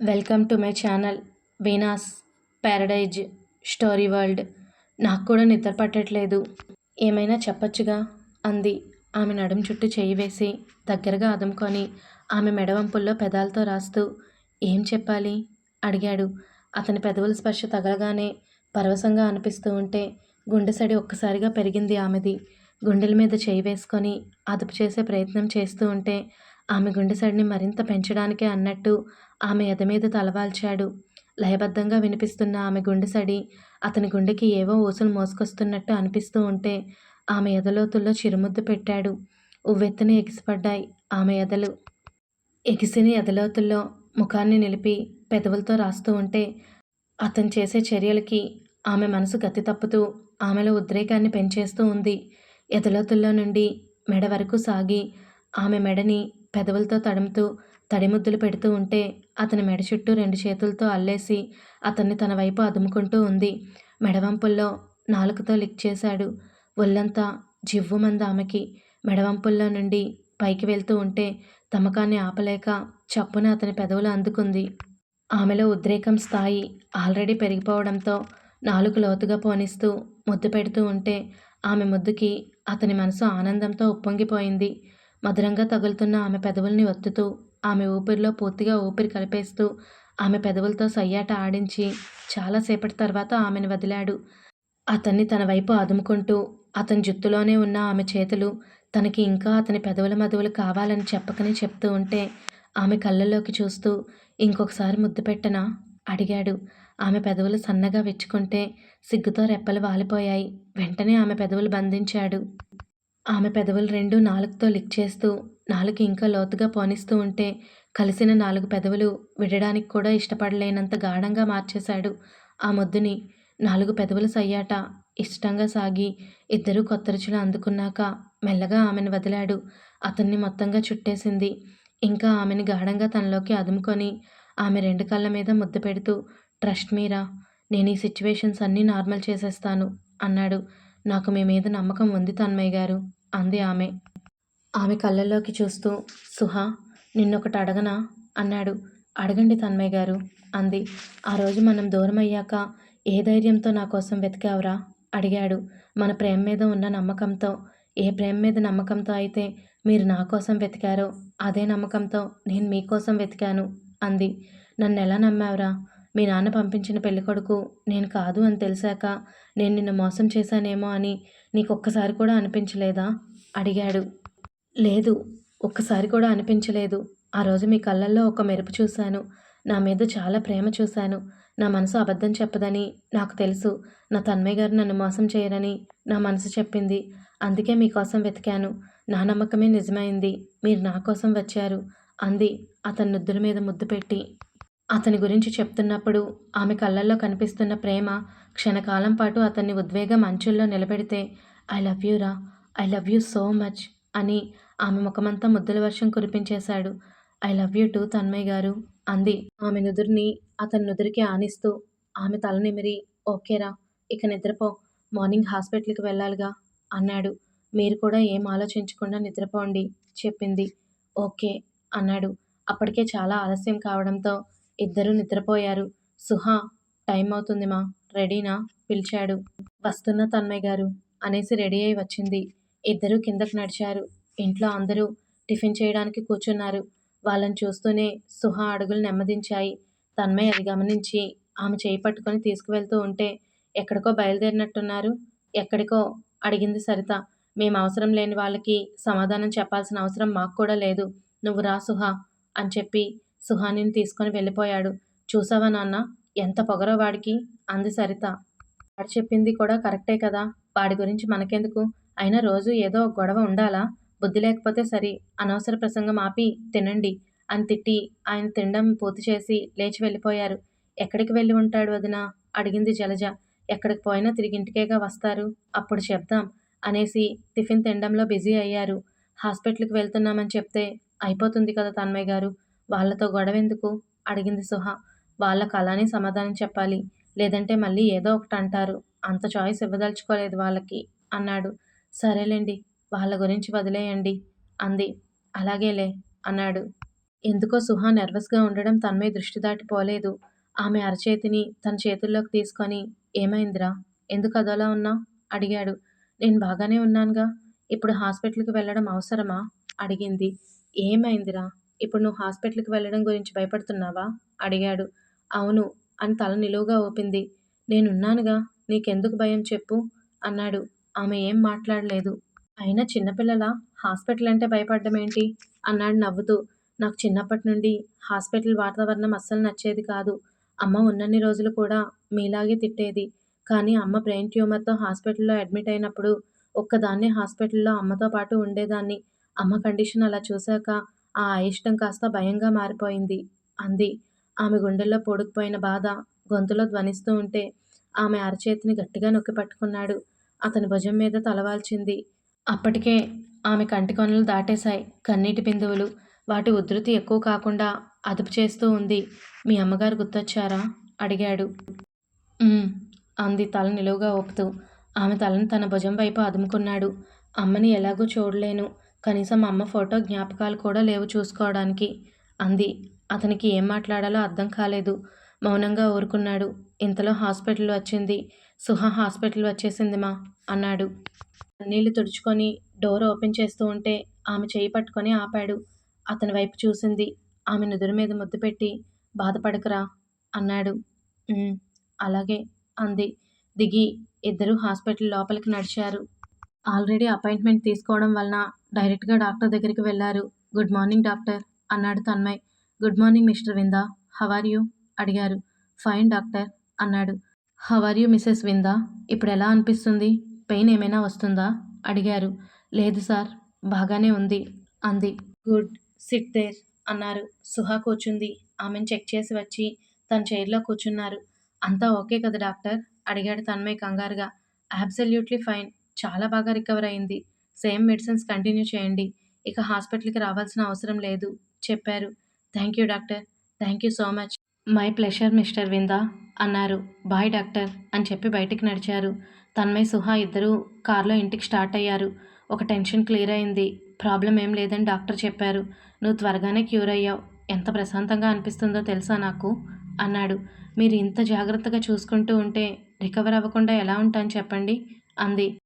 Welcome to my channel Veena's paradise story world. నాకు కూడా నిద్ర పట్టట్లేదు. ఏమైనా చెప్పొచ్చుగా? అంది. ఆమె నడుం చుట్టూ చేయి వేసి దగ్గరగా అదుముకొని ఆమె మెడవంపుల్లో పెదాలతో రాస్తూ ఏం చెప్పాలి? అడిగాడు. అతని పెదవుల స్పర్శ తగలగానే పరవశంగా అనిపిస్తూ ఉంటే గుండెసడి ఒక్కసారిగా పెరిగింది ఆమెది. గుండెల మీద చేయి వేసుకొని అదుపు చేసే ప్రయత్నం చేస్తూ ఉంటే ఆమె గుండెసడిని మరింత పెంచడానికే అన్నట్టు ఆమె ఎద మీద తలవాల్చాడు. లయబద్ధంగా వినిపిస్తున్న ఆమె గుండెసడి అతని గుండెకి ఏవో ఊసలు మోసుకొస్తున్నట్టు అనిపిస్తూ ఉంటే ఆమె ఎదలోతుల్లో చిరుముద్దు పెట్టాడు. ఉవ్వెత్తున ఎగిసిపడ్డాయి ఆమె ఎదలు. ఎగిసిన ఎదలోతుల్లో ముఖాన్ని నిలిపి పెదవులతో రాస్తూ ఉంటే అతను చేసే చర్యలకి ఆమె మనసు గతి తప్పుతూ ఆమెలో ఉద్రేకాన్ని పెంచేస్తూ ఉంది. ఎదలోతుల్లో నుండి మెడ వరకు సాగి ఆమె మెడని పెదవులతో తడుముతూ తడిముద్దులు పెడుతూ ఉంటే అతని మెడ చుట్టూ రెండు చేతులతో అల్లేసి అతన్ని తన వైపు అదుముకుంటూ ఉంది. మెడవంపుల్లో నాలుకతో లిక్ చేశాడు. ఒళ్ళంతా జివ్వుమంది ఆమెకి. మెడవంపుల్లో నుండి పైకి వెళ్తూ ఉంటే తమకాన్ని ఆపలేక చప్పున అతని పెదవులు అందుకుంది. ఆమెలో ఉద్రేకం స్థాయి ఆల్రెడీ పెరిగిపోవడంతో నాలుగు లోతుగా పోనిస్తూ ముద్దు పెడుతూ ఉంటే ఆమె ముద్దుకి అతని మనసు ఆనందంతో ఉప్పొంగిపోయింది. మధురంగా తగులుతున్న ఆమె పెదవుల్ని ఒత్తుతూ ఆమె ఊపిరిలో పూర్తిగా ఊపిరి కలిపేస్తూ ఆమె పెదవులతో సయ్యాట ఆడించి చాలాసేపటి తర్వాత ఆమెను వదిలాడు. అతన్ని తన వైపు అదుముకుంటూ అతని జుత్తులోనే ఉన్న ఆమె చేతులు తనకి ఇంకా అతని పెదవుల మధువులు కావాలని చెప్పకని చెప్తూ ఉంటే ఆమె కళ్ళల్లోకి చూస్తూ ఇంకొకసారి ముద్దు పెట్టనా? అడిగాడు. ఆమె పెదవులు సన్నగా విచ్చుకుంటే సిగ్గుతో రెప్పలు వాలిపోయాయి. వెంటనే ఆమె పెదవులు బంధించాడు. ఆమె పెదవులు రెండు నాలుగుతో లిక్ చేస్తూ నాలుగు ఇంకా లోతుగా పోనిస్తూ ఉంటే కలిసిన నాలుగు పెదవులు విడడానికి కూడా ఇష్టపడలేనంత గాఢంగా మార్చేశాడు ఆ ముద్దుని. నాలుగు పెదవులు సయ్యాట ఇష్టంగా సాగి ఇద్దరూ కొత్త రుచులు అందుకున్నాక మెల్లగా ఆమెను వదిలాడు. అతన్ని మొత్తంగా చుట్టేసింది. ఇంకా ఆమెని గాఢంగా తనలోకి అదుముకొని ఆమె రెండు కళ్ళ మీద ముద్దు పెడుతూ ట్రస్ట్ మీరా నేను ఈ సిచ్యువేషన్స్ అన్నీ నార్మల్ చేసేస్తాను అన్నాడు. నాకు మీ మీద నమ్మకం ఉంది తన్మయ్య గారు అంది ఆమె. ఆమె కళ్ళల్లోకి చూస్తూ సుహా నిన్నొకటి అడగనా? అన్నాడు. అడగండి తన్మయ్య గారు అంది. ఆ రోజు మనం దూరం అయ్యాక ఏ ధైర్యంతో నా కోసం వెతికావురా? అడిగాడు. మన ప్రేమ మీద ఉన్న నమ్మకంతో ఏ ప్రేమ మీద నమ్మకంతో అయితే మీరు నా కోసం వెతికారో అదే నమ్మకంతో నేను మీకోసం వెతికాను అంది. నన్ను ఎలా నమ్మావురా? మీ నాన్న పంపించిన పెళ్ళికొడుకు నేను కాదు అని తెలిసాక నేను నిన్ను మోసం చేశానేమో అని నీకు ఒక్కసారి కూడా అనిపించలేదా? అడిగాడు. లేదు ఒక్కసారి కూడా అనిపించలేదు. ఆ రోజు మీ కళ్ళల్లో ఒక మెరుపు చూశాను. నా మీద చాలా ప్రేమ చూశాను. నా మనసు అబద్ధం చెప్పదని నాకు తెలుసు. నా తన్మయ్య గారు నన్ను మోసం చేయరని నా మనసు చెప్పింది. అందుకే మీకోసం వెతికాను. నా నమ్మకమే నిజమైంది. మీరు నా కోసం వచ్చారు అంది అతని నుద్దుల మీద ముద్దు పెట్టి. అతని గురించి చెప్తున్నప్పుడు ఆమె కళ్ళల్లో కనిపిస్తున్న ప్రేమ క్షణకాలం పాటు అతన్ని ఉద్వేగం అంచుల్లో నిలబెడితే ఐ లవ్ యూ రా. I love you so much అని ఆమె ముఖమంతా ముద్దుల వర్షం కురిపించేశాడు. I love you too Tanmay గారు అంది. ఆమె నుదురిని అతని నుదురికి ఆనిస్తూ ఆమె తల నిమిరి ఓకేరా ఇక నిద్రపో మార్నింగ్ హాస్పిటల్కి వెళ్ళాలిగా అన్నాడు. మీరు కూడా ఏం ఆలోచించకుండా నిద్రపోండి చెప్పింది. ఓకే అన్నాడు. అప్పటికే చాలా ఆలస్యం కావడంతో ఇద్దరూ నిద్రపోయారు. సుహా టైం అవుతుంది మా రెడీనా? పిలిచాడు. వస్తున్న తన్మయ్ గారు అనేసి రెడీ అయి వచ్చింది. ఇద్దరూ కిందకు నడిచారు. ఇంట్లో అందరూ టిఫిన్ చేయడానికి కూర్చున్నారు. వాళ్ళని చూస్తూనే సుహ అడుగులు నెమ్మదించాయి. తన్మయ్ అది గమనించి ఆమె చేయి పట్టుకొని తీసుకువెళ్తూ ఉంటే ఎక్కడికో బయలుదేరినట్టున్నారు. ఎక్కడికో అడిగింది సరిత. మేము అవసరం లేని వాళ్ళకి సమాధానం చెప్పాల్సిన అవసరం మాకు కూడా లేదు. నువ్వు రా సుహ అని చెప్పి సుహానిని తీసుకొని వెళ్ళిపోయాడు. చూసావా నాన్న ఎంత పొగరో వాడికి అంది సరిత. వాడు చెప్పింది కూడా కరెక్టే కదా. వాడి గురించి మనకెందుకు? అయినా రోజు ఏదో గొడవ ఉండాలా? బుద్ధి లేకపోతే సరే అనవసర ప్రసంగం ఆపి తినండి అని తిట్టి ఆయన తినడం పూర్తి చేసి లేచి వెళ్ళిపోయారు. ఎక్కడికి వెళ్ళి ఉంటాడు వదిన? అడిగింది జలజ. ఎక్కడికి పోయినా తిరిగి ఇంటికేగా వస్తారు. అప్పుడు చెప్దాం అనేసి టిఫిన్ తినడంలో బిజీ అయ్యారు. హాస్పిటల్కి వెళ్తున్నామని చెప్తే అయిపోతుంది కదా తన్మయ్య గారు? వాళ్ళతో గొడవ ఎందుకు? అడిగింది సుహ. వాళ్ళకు అలానే సమాధానం చెప్పాలి. లేదంటే మళ్ళీ ఏదో ఒకటి అంటారు. అంత చాయిస్ ఇవ్వదలుచుకోలేదు వాళ్ళకి అన్నాడు. సరేలేండి వాళ్ళ గురించి వదిలేయండి అంది. అలాగేలే అన్నాడు. ఎందుకో సుహా నర్వస్గా ఉండడం తన్మయ్ దృష్టి దాటిపోలేదు. ఆమె అరచేతిని తన చేతుల్లోకి తీసుకొని ఏమైందిరా? ఎందుకు అదోలా ఉన్నా? అడిగాడు. నేను బాగానే ఉన్నానుగా. ఇప్పుడు హాస్పిటల్కి వెళ్ళడం అవసరమా? అడిగింది. ఏమైందిరా? ఇప్పుడు నువ్వు హాస్పిటల్కి వెళ్ళడం గురించి భయపడుతున్నావా? అడిగాడు. అవును అని తల నిలువుగా ఊపింది. నేనున్నానుగా. నీకెందుకు భయం చెప్పు అన్నాడు. ఆమె ఏం మాట్లాడలేదు. అయినా చిన్నపిల్లల హాస్పిటల్ అంటే భయపడ్డం ఏంటి అన్నాడు నవ్వుతూ. నాకు చిన్నప్పటి నుండి హాస్పిటల్ వాతావరణం అస్సలు నచ్చేది కాదు. అమ్మ ఉన్నన్ని రోజులు కూడా మీలాగే తిట్టేది. కానీ అమ్మ బ్రెయిన్ ట్యూమర్తో హాస్పిటల్లో అడ్మిట్ అయినప్పుడు ఒక్కదాన్నే హాస్పిటల్లో అమ్మతో పాటు ఉండేదాన్ని. అమ్మ కండిషన్ అలా చూశాక ఆ అయిష్టం కాస్త భయంగా మారిపోయింది. అంది. ఆమె గుండెల్లో పొడుకుపోయిన బాధ గొంతులో ధ్వనిస్తూ ఉంటే ఆమె అరచేతిని గట్టిగా నొక్కి పట్టుకున్నాడు. అతని భుజం మీద తలవాల్చింది. అప్పటికే ఆమె కంటి కొనలు దాటేశాయి. కన్నీటి బిందువులు వాటి ఉధృతి ఎక్కువ కాకుండా అదుపు చేస్తూ ఉంది. మీ అమ్మగారు గుర్తొచ్చారా? అడిగాడు. అంది తల నిలువుగా ఒప్పుతూ ఆమె తలను తన భుజం వైపు అదుముకున్నాడు. అమ్మని ఎలాగూ చూడలేను. కనీసం అమ్మ ఫోటో జ్ఞాపకాలు కూడా లేవు చూసుకోవడానికి అంది. అతనికి ఏం మాట్లాడాలో అర్థం కాలేదు. మౌనంగా ఊరుకున్నాడు. ఇంతలో హాస్పిటల్ వచ్చింది. సుహా హాస్పిటల్ వచ్చేసింది మా అన్నాడు. కన్నీళ్ళు తుడుచుకొని డోర్ ఓపెన్ చేస్తూ ఉంటే ఆమె చేయి పట్టుకొని ఆపాడు. అతని వైపు చూసింది. ఆమె నుదురు మీద ముద్దు పెట్టి బాధపడకురా అన్నాడు. అలాగే అంది. దిగి ఇద్దరూ హాస్పిటల్ లోపలికి నడిచారు. ఆల్రెడీ అపాయింట్మెంట్ తీసుకోవడం వలన డైరెక్ట్గా డాక్టర్ దగ్గరికి వెళ్ళారు. గుడ్ మార్నింగ్ డాక్టర్ అన్నాడు Tanmay. Good morning mister Vinda. How are you? అడిగారు. ఫైన్ డాక్టర్ అన్నాడు. How are you missus Vinda? ఇప్పుడు ఎలా అనిపిస్తుంది? పెయిన్ ఏమైనా వస్తుందా? అడిగారు. లేదు సార్ బాగానే ఉంది అంది. గుడ్ సిట్ దేర్ అన్నారు. సుహా కూర్చుంది. ఆమెను చెక్ చేసి వచ్చి తన చైర్లో కూర్చున్నారు. అంతా ఓకే కదా డాక్టర్? అడిగాడు తన్మయ్ కంగారుగా. అబ్సల్యూట్లీ ఫైన్ చాలా బాగా రికవర్ అయింది. సేమ్ మెడిసిన్స్ కంటిన్యూ చేయండి. ఇక హాస్పిటల్కి రావాల్సిన అవసరం లేదు చెప్పారు. Thank you doctor thank you so much. My pleasure mister Vinda అన్నారు. బాయ్ డాక్టర్ అని చెప్పి బయటికి నడిచారు. తన్మయ్ సుహా ఇద్దరూ కారులో ఇంటికి స్టార్ట్ అయ్యారు. ఒక టెన్షన్ క్లియర్ అయింది. ప్రాబ్లం ఏం లేదని డాక్టర్ చెప్పారు. నువ్వు త్వరగానే క్యూర్ అయ్యావు. ఎంత ప్రశాంతంగా అనిపిస్తుందో తెలుసా నాకు? అన్నాడు. మీరు ఇంత జాగ్రత్తగా చూసుకుంటూ ఉంటే రికవర్ అవ్వకుండా ఎలా ఉంటాను చెప్పండి? అంది.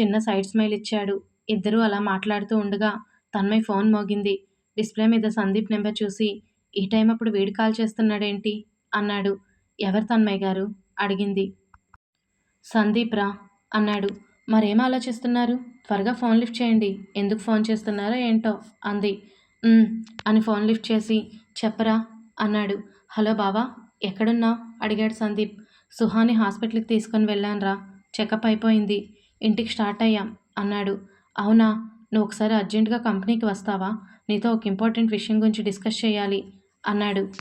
చిన్న సైడ్ స్మైల్ ఇచ్చాడు. ఇద్దరూ అలా మాట్లాడుతూ ఉండగా తన్మయ్ ఫోన్ మోగింది. డిస్ప్లే మీద సందీప్ నెంబర్ చూసి ఈ టైం అప్పుడు వీడి కాల్ చేస్తున్నాడేంటి? అన్నాడు. ఎవరు తన్మయ్ గారు? అడిగింది. సందీప్రా అన్నాడు. మరేం ఆలోచిస్తున్నారు? త్వరగా ఫోన్ లిఫ్ట్ చేయండి. ఎందుకు ఫోన్ చేస్తున్నారో ఏంటో? అంది. అని ఫోన్ లిఫ్ట్ చేసి చెప్పరా? అన్నాడు. హలో బావా ఎక్కడున్నావు అడిగాడు సందీప్. సుహాని హాస్పిటల్కి తీసుకొని వెళ్ళానురా చెకప్ అయిపోయింది. ఇంటికి స్టార్ట్ అయ్యాం అన్నాడు. అవునా? నువ్వు ఒకసారి అర్జెంటుగా కంపెనీకి వస్తావా? నీతో ఒక ఇంపార్టెంట్ విషయం గురించి డిస్కస్ చేయాలి అన్నాడు.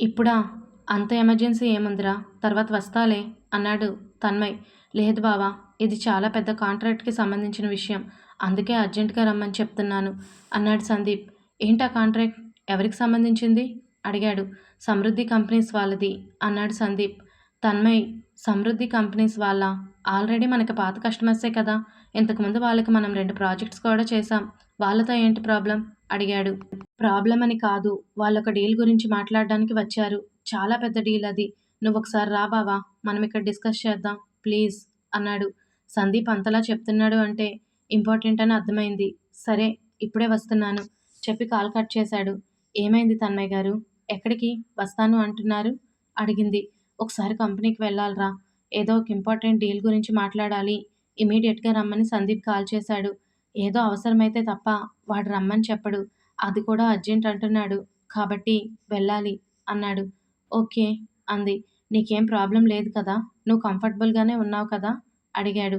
ఇప్పుడా? అంత ఎమర్జెన్సీ ఏముందిరా? తర్వాత వస్తాలే. అన్నాడు తన్మయ్. లేదు బావా ఇది చాలా పెద్ద కాంట్రాక్ట్కి సంబంధించిన విషయం. అందుకే అర్జెంటుగా రమ్మని చెప్తున్నాను అన్నాడు సందీప్. ఏంటా కాంట్రాక్ట్? ఎవరికి సంబంధించింది? అడిగాడు. సమృద్ధి కంపెనీస్ వాళ్ళది అన్నాడు సందీప్. తన్మయ్ సమృద్ధి కంపెనీస్ వాళ్ళ? ఆల్రెడీ మనకి పాత కస్టమర్సే కదా. ఇంతకుముందు వాళ్ళకి మనం రెండు ప్రాజెక్ట్స్ కూడా చేశాం. వాళ్ళతో ఏంటి ప్రాబ్లం? అడిగాడు. ప్రాబ్లం అని కాదు వాళ్ళొక డీల్ గురించి మాట్లాడడానికి వచ్చారు. చాలా పెద్ద డీల్ అది. నువ్వు ఒకసారి రా బావా మనం ఇక్కడ డిస్కస్ చేద్దాం ప్లీజ్ అన్నాడు. సందీప్ అంతలా చెప్తున్నాడు అంటే ఇంపార్టెంట్ అని అర్థమైంది. సరే ఇప్పుడే వస్తున్నాను చెప్పి కాల్ కట్ చేశాడు. ఏమైంది తన్మయ్య గారు? ఎక్కడికి? వస్తాను అంటున్నారు? అడిగింది. ఒకసారి కంపెనీకి వెళ్ళాలిరా. ఏదో ఒక ఇంపార్టెంట్ డీల్ గురించి మాట్లాడాలి. ఇమీడియట్గా రమ్మని సందీప్ కాల్ చేశాడు. ఏదో అవసరమైతే తప్ప వాడు రమ్మని చెప్పడు. అది కూడా అర్జెంట్ అంటున్నాడు. కాబట్టి వెళ్ళాలి అన్నాడు. ఓకే అంది. నీకేం ప్రాబ్లం లేదు కదా? నువ్వు కంఫర్టబుల్గానే ఉన్నావు కదా? అడిగాడు.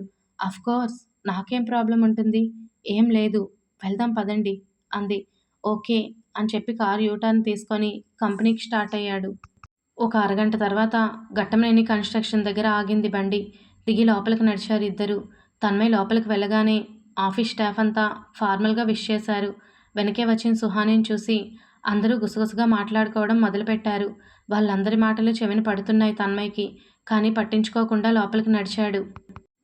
కోర్స్ నాకేం ప్రాబ్లం ఉంటుంది? ఏం లేదు. వెళ్దాం పదండి అంది. ఓకే అని చెప్పి కారు యూటర్న్ తీసుకొని కంపెనీకి స్టార్ట్ అయ్యాడు. ఒక అరగంట తర్వాత ఘట్టమనేని కన్స్ట్రక్షన్ దగ్గర ఆగింది బండి. దిగి లోపలికి నడిచారు ఇద్దరు. తన్మయ్ లోపలికి వెళ్ళగానే ఆఫీస్ స్టాఫ్ అంతా ఫార్మల్గా విష్ చేశారు. వెనకే వచ్చిన సుహానిని చూసి అందరూ గుసగుసగా మాట్లాడుకోవడం మొదలుపెట్టారు. వాళ్ళందరి మాటలు చెవిన పడుతున్నాయి తన్మయ్యకి కానీ పట్టించుకోకుండా లోపలికి నడిచాడు.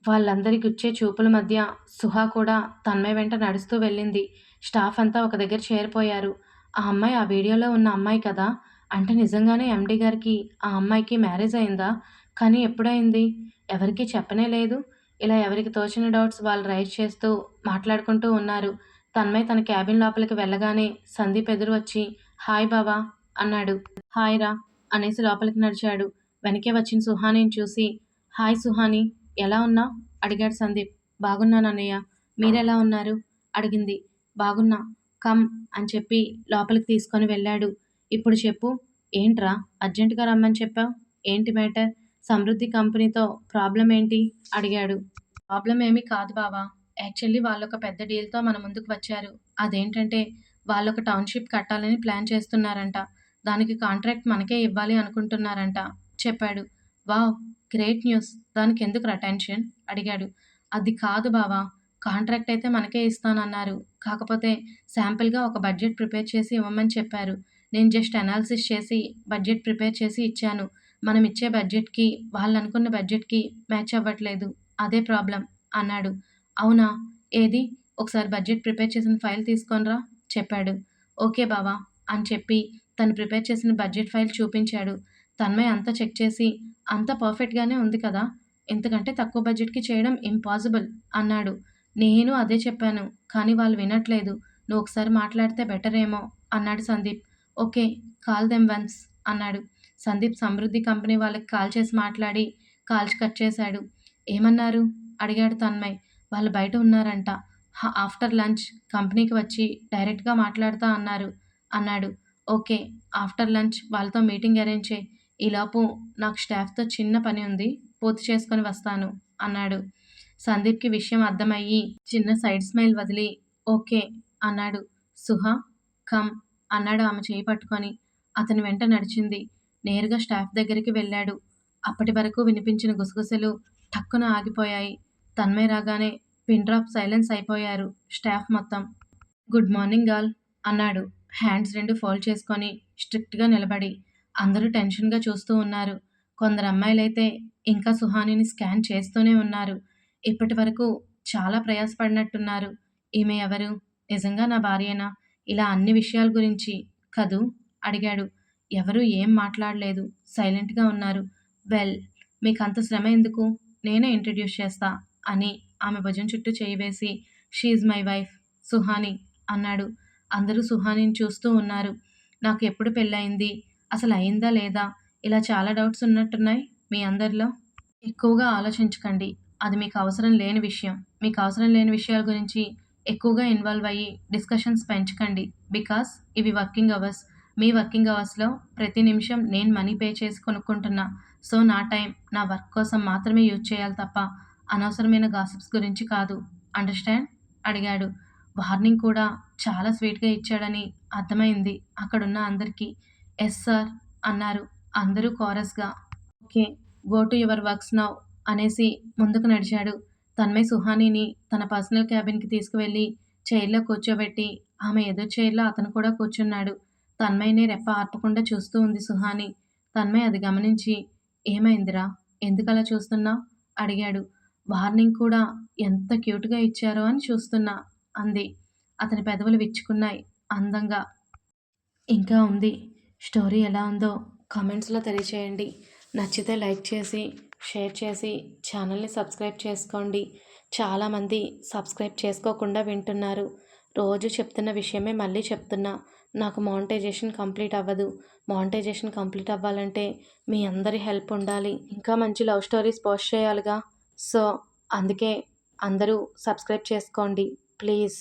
వాళ్ళందరి గుచ్చే చూపుల మధ్య సుహా కూడా తన్మయ్ వెంట నడుస్తూ వెళ్ళింది. స్టాఫ్ అంతా ఒక దగ్గర చేరిపోయారు. ఆ అమ్మాయి ఆ వీడియోలో ఉన్న అమ్మాయి కదా? అంటే నిజంగానే ఎండి గారికి ఆ అమ్మాయికి మ్యారేజ్ అయిందా? కానీ ఎప్పుడైంది? ఎవరికీ చెప్పనే లేదు. ఇలా ఎవరికి తోచిన డౌట్స్ వాళ్ళు రైజ్ చేస్తూ మాట్లాడుకుంటూ ఉన్నారు. తన్మయ్ తన క్యాబిన్ లోపలికి వెళ్ళగానే సందీప్ ఎదురు వచ్చి హాయ్ బావా అన్నాడు. హాయ్ రా అనేసి లోపలికి నడిచాడు. వెనకే వచ్చిన సుహానిని చూసి హాయ్ సుహాని ఎలా ఉన్నా అడిగాడు సందీప్. బాగున్నాను అన్నయ్య. మీరెలా ఉన్నారు? అడిగింది. బాగున్నా. కమ్ అని చెప్పి లోపలికి తీసుకొని వెళ్ళాడు. ఇప్పుడు చెప్పు. ఏంట్రా? అర్జెంటుగా రమ్మని చెప్పావు? ఏంటి మ్యాటర్? సమృద్ధి కంపెనీతో ప్రాబ్లం ఏంటి అడిగాడు. ప్రాబ్లం ఏమీ కాదు బావా. యాక్చువల్లీ వాళ్ళొక పెద్ద డీల్తో మన ముందుకు వచ్చారు. అదేంటంటే వాళ్ళొక టౌన్షిప్ కట్టాలని ప్లాన్ చేస్తున్నారంట. దానికి కాంట్రాక్ట్ మనకే ఇవ్వాలి అనుకుంటున్నారంట. చెప్పాడు. Wow great news. దానికి ఎందుకు అటెన్షన్ అడిగాడు. అది కాదు బావా. కాంట్రాక్ట్ అయితే మనకే ఇస్తానన్నారు. కాకపోతే శాంపిల్గా ఒక బడ్జెట్ ప్రిపేర్ చేసి ఇవ్వమని చెప్పారు. నేను జస్ట్ అనాలిసిస్ చేసి బడ్జెట్ ప్రిపేర్ చేసి ఇచ్చాను. మనం ఇచ్చే బడ్జెట్కి వాళ్ళు అనుకున్న బడ్జెట్కి మ్యాచ్ అవ్వట్లేదు. అదే ప్రాబ్లం అన్నాడు. అవునా? ఏది? ఒకసారి బడ్జెట్ ప్రిపేర్ చేసిన ఫైల్ తీసుకొనిరా చెప్పాడు. ఓకే బావా అని చెప్పి తను ప్రిపేర్ చేసిన బడ్జెట్ ఫైల్ చూపించాడు. తన్మయ్ అంతా చెక్ చేసి అంతా పర్ఫెక్ట్గానే ఉంది కదా ఎందుకంటే తక్కువ బడ్జెట్కి చేయడం ఇంపాసిబుల్ అన్నాడు. నేను అదే చెప్పాను కానీ వాళ్ళు వినట్లేదు. నువ్వు ఒకసారి మాట్లాడితే బెటర్ ఏమో అన్నాడు Sandeep. Okay call them once అన్నాడు. సందీప్ సమృద్ధి కంపెనీ వాళ్ళకి కాల్ చేసి మాట్లాడి కాల్స్ కట్ చేశాడు. ఏమన్నారు? అడిగాడు తన్మయ్. వాళ్ళు బయట ఉన్నారంట. ఆఫ్టర్ లంచ్ కంపెనీకి వచ్చి డైరెక్ట్గా మాట్లాడతా అన్నారు. అన్నాడు. ఓకే ఆఫ్టర్ లంచ్ వాళ్ళతో మీటింగ్ అరేంజ్ చేయి. ఈలోపు నాకు స్టాఫ్తో చిన్న పని ఉంది. పూర్తి చేసుకొని వస్తాను అన్నాడు. సందీప్కి విషయం అర్థమయ్యి చిన్న సైడ్ స్మైల్ వదిలి ఓకే అన్నాడు. సుహా కమ్ అన్నాడు ఆమె చేయి పట్టుకొని. అతని వెంట నడిచింది. నేరుగా స్టాఫ్ దగ్గరికి వెళ్ళాడు. అప్పటి వరకు వినిపించిన గుసగుసలు టక్కున ఆగిపోయాయి. తన్మయ్ రాగానే పిన్ డ్రాప్ సైలెన్స్ అయిపోయారు స్టాఫ్ మొత్తం. గుడ్ మార్నింగ్ గాల్ అన్నాడు. హ్యాండ్స్ రెండు ఫోల్డ్ చేసుకొని స్ట్రిక్ట్గా నిలబడి. అందరూ టెన్షన్గా చూస్తూ ఉన్నారు. కొందరు అమ్మాయిలైతే ఇంకా సుహానిని స్కాన్ చేస్తూనే ఉన్నారు. ఇప్పటి వరకు చాలా ప్రయాసపడినట్టున్నారు. ఈమె ఎవరు? నిజంగా నా భార్యనా? ఇలా అన్ని విషయాల గురించి కదూ? అడిగాడు. ఎవరు ఏం మాట్లాడలేదు. సైలెంట్గా ఉన్నారు. వెల్ మీకు అంత శ్రమ ఎందుకు? నేనే ఇంట్రడ్యూస్ చేస్తా. అని ఆమె భుజం చుట్టూ చేయివేసి షీఈ్ మై వైఫ్ సుహాని అన్నాడు. అందరూ సుహానిని చూస్తూ ఉన్నారు. నాకు ఎప్పుడు పెళ్ళయింది? అసలు అయిందా లేదా? ఇలా చాలా డౌట్స్ ఉన్నట్టున్నాయి మీ అందరిలో? ఎక్కువగా ఆలోచించకండి. అది మీకు అవసరం లేని విషయం. మీకు అవసరం లేని విషయాల గురించి ఎక్కువగా ఇన్వాల్వ్ అయ్యి డిస్కషన్స్ పెంచకండి. బికాస్ ఇవి వర్కింగ్ అవర్స్. మీ వర్కింగ్ అవర్స్లో ప్రతి నిమిషం నేను మనీ పే చేసి కొనుక్కుంటున్నా. సో నా టైం నా వర్క్ కోసం మాత్రమే యూజ్ చేయాలి తప్ప అనవసరమైన గాసిప్స్ గురించి కాదు. అండర్స్టాండ్? అడిగాడు. వార్నింగ్ కూడా చాలా స్వీట్గా ఇచ్చాడని అర్థమైంది అక్కడున్న అందరికీ. ఎస్ సార్ అన్నారు. అందరూ కోరస్గా. Okay go to your works now అనేసి ముందుకు నడిచాడు. తన్మయ్ సుహానీని తన పర్సనల్ క్యాబిన్కి తీసుకువెళ్ళి చైర్లో కూర్చోబెట్టి ఆమె ఎదురు చైర్లో అతను కూడా కూర్చున్నాడు. తన్మయ్ని రెప్ప ఆర్పకుండా చూస్తూ ఉంది సుహాని. తన్మయ్ అది గమనించి ఏమైందిరా? ఎందుకలా చూస్తున్నా అడిగాడు. వార్నింగ్ కూడా ఎంత క్యూట్గా ఇచ్చారో అని చూస్తున్నా అంది. అతని పెదవులు విచ్చుకున్నాయి అందంగా. ఇంకా ఉంది. స్టోరీ ఎలా ఉందో కామెంట్స్లో తెలియచేయండి. నచ్చితే లైక్ చేసి షేర్ చేసి ఛానల్ని సబ్స్క్రైబ్ చేసుకోండి. చాలామంది సబ్స్క్రైబ్ చేసుకోకుండా వింటున్నారు. రోజు చెప్తున్న విషయమే మళ్ళీ చెప్తున్నా. నాకు మానిటైజేషన్ కంప్లీట్ అవ్వదు. మానిటైజేషన్ కంప్లీట్ అవ్వాలంటే మీ అందరి హెల్ప్ ఉండాలి. ఇంకా మంచి లవ్ స్టోరీస్ పోస్ట్ చేయాలిగా. సో అందుకే అందరూ సబ్స్క్రైబ్ చేసుకోండి. ప్లీజ్.